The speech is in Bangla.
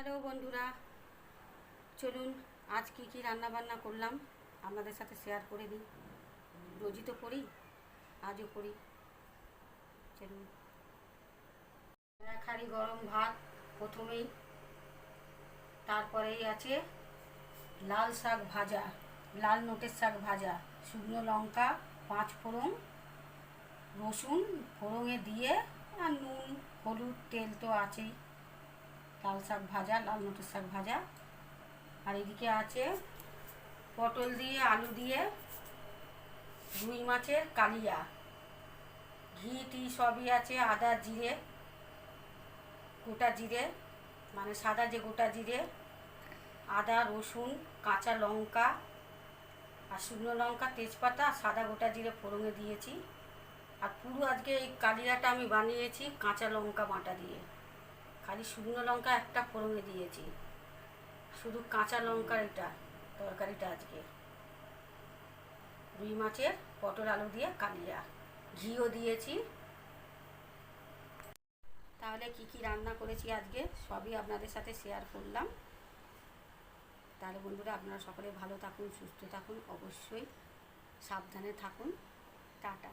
হ্যালো বন্ধুরা, চলুন আজ কী কী রান্না বান্না করলাম আপনাদের সাথে শেয়ার করে দিই। রোজই তো করি, আজও করি। চলুন। হাঁড়ি গরম ভাত প্রথমেই, তারপরেই আছে লাল শাক ভাজা, লাল নোটের শাক ভাজা, শুকনো লঙ্কা, পাঁচ ফোড়ন, রসুন, ফোড়নে দিয়ে আর নুন, হলুদ, তেল তো আছেই। লাল শাক ভাজা, লাল নোটের শাক ভাজা। আর এদিকে আছে পটল দিয়ে, আলু দিয়ে, রুই মাছের কালিয়া। ঘি, টি সবই আছে, আদা, জিরে, গোটা জিরে মানে সাদা যে গোটা জিরে, আদা, রসুন, কাঁচা লঙ্কা আর শুকনো লঙ্কা, তেজপাতা, সাদা গোটা জিরে ফোড়নে দিয়েছি। আর পুরো আজকে এই কালিয়াটা আমি বানিয়েছি কাঁচা লঙ্কা বাটা দিয়ে। খালি শুকনো লঙ্কা একটা ফোড়নে দিয়েছি। শুধু কাঁচা লঙ্কার এটা, তরকারিটা আজকে। রুই মাছের পটল আলু দিয়ে কালিয়া। ঘিও দিয়েছি। তাহলে কি কি রান্না করেছি আজকে, সবই আপনাদের সাথে শেয়ার করলাম। তাহলে বন্ধুরা, আপনারা সকলে ভালো থাকুন, সুস্থ থাকুন, অবশ্যই সাবধানে থাকুন। টাটা।